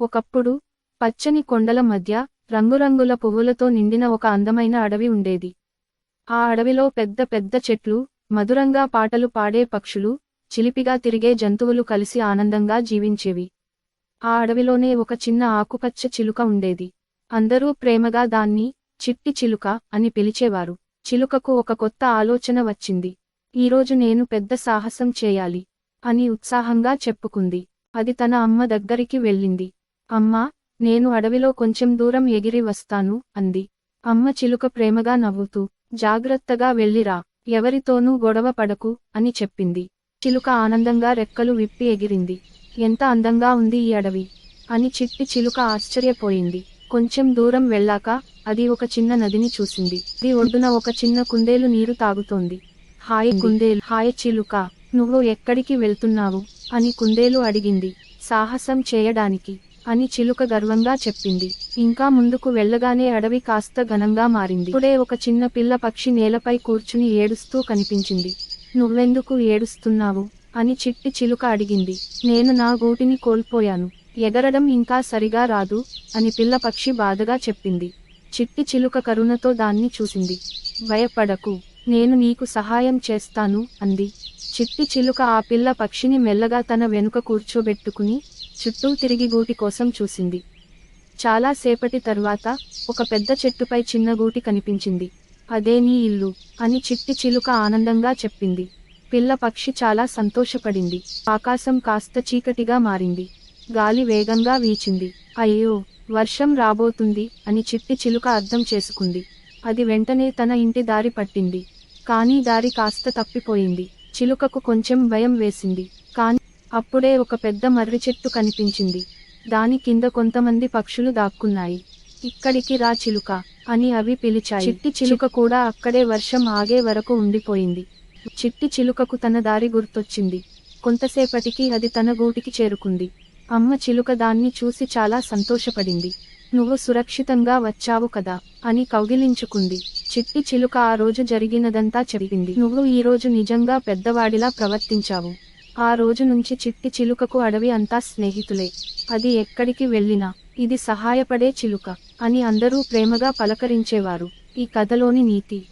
ఒకప్పుడు పచ్చని కొండల మధ్య రంగురంగుల పువ్వులతో నిండిన ఒక అందమైన అడవి ఉండేది. ఆ అడవిలో పెద్ద పెద్ద చెట్లు మధురంగా పాటలు పాడే పక్షులు చిలిపిగా తిరిగే జంతువులు కలిసి ఆనందంగా జీవించేవి. ఆ అడవిలోనే ఒక చిన్న ఆకుపచ్చ చిలుక ఉండేది. అందరూ ప్రేమగా దాన్ని చిట్టి చిలుక అని పిలిచేవారు. చిలుకకు ఒక కొత్త ఆలోచన వచ్చింది. ఈరోజు నేను పెద్ద సాహసం చేయాలి అని ఉత్సాహంగా చెప్పుకుంది. అది తన అమ్మ దగ్గరికి వెళ్ళింది. అమ్మా నేను అడవిలో కొంచెం దూరం ఎగిరి వస్తాను అంది. అమ్మ చిలుక ప్రేమగా నవ్వుతూ జాగ్రత్తగా వెళ్ళిరా ఎవరితోనూ గొడవ పడకు అని చెప్పింది. చిలుక ఆనందంగా రెక్కలు విప్పి ఎగిరింది. ఎంత అందంగా ఉంది ఈ అడవి అని చిట్టి చిలుక ఆశ్చర్యపోయింది. కొంచెం దూరం వెళ్ళాక అది ఒక చిన్న నదిని చూసింది. అది ఒడ్డున ఒక చిన్న కుందేలు నీరు తాగుతోంది. హాయ్ కుందేలు హాయ్ చిలుక నువ్వు ఎక్కడికి వెళ్తున్నావు అని కుందేలు అడిగింది. సాహసం చేయడానికి. అని చిలుక గర్వంగా చెప్పింది. ఇంకా ముందుకు వెళ్ళగానే అడవి కాస్త ఘనంగా మారింది. ఇప్పుడే ఒక చిన్న పిల్ల పక్షి నేలపై కూర్చుని ఏడుస్తూ కనిపించింది. నువ్వెందుకు ఏడుస్తున్నావు? అని చిట్టి చిలుక అడిగింది. నేను నా గూటిని కోల్పోయాను. ఎగరడం ఇంకా సరిగా రాదు అని పిల్ల పక్షి బాధగా చెప్పింది. చిట్టి చిలుక కరుణతో దాన్ని చూసింది. భయపడకు. నేను నీకు సహాయం చేస్తాను అంది. చిట్టి చిలుక ఆ పిల్ల పక్షిని మెల్లగా తన వెనుక కూర్చోబెట్టుకుని చుట్టూ తిరిగి గూటి కోసం చూసింది. చాలా సేపటి తర్వాత ఒక పెద్ద చెట్టుపై చిన్న గూటి కనిపించింది. అదే నీ ఇల్లు అని చిట్టి చిలుక ఆనందంగా చెప్పింది. పిల్ల పక్షి చాలా సంతోషపడింది. ఆకాశం కాస్త చీకటిగా మారింది. గాలి వేగంగా వీచింది. అయ్యో వర్షం రాబోతుంది అని చిట్టి చిలుక అర్థం చేసుకుంది. అది వెంటనే తన ఇంటి దారి పట్టింది. కానీ దారి కాస్త తప్పిపోయింది. చిలుకకు కొంచెం భయం వేసింది. కానీ అప్పుడే ఒక పెద్ద మర్రి చెట్టు కనిపించింది. దాని కింద కొంతమంది పక్షులు దాక్కున్నాయి. ఇక్కడికి రా చిలుక అని అవి పిలిచాయి. చిట్టి చిలుక కూడా అక్కడే వర్షం ఆగే వరకు ఉండిపోయింది. చిట్టి చిలుకకు తన దారి గుర్తొచ్చింది. కొంతసేపటికి అది తన గూటికి చేరుకుంది. అమ్మ చిలుక దాన్ని చూసి చాలా సంతోషపడింది. నువ్వు సురక్షితంగా వచ్చావు కదా అని కౌగిలించుకుంది. చిట్టి చిలుక ఆ రోజు జరిగినదంతా చెప్పింది. నువ్వు ఈరోజు నిజంగా పెద్దవాడిలా ప్రవర్తించావు. ఆ రోజు నుంచి చిట్టి చిలుకకు అడవి అంతా స్నేహితులే. అది ఎక్కడికి వెళ్ళినా ఇది సహాయపడే చిలుక అని అందరూ ప్రేమగా పలకరించేవారు. ఈ కథలోని నీతి.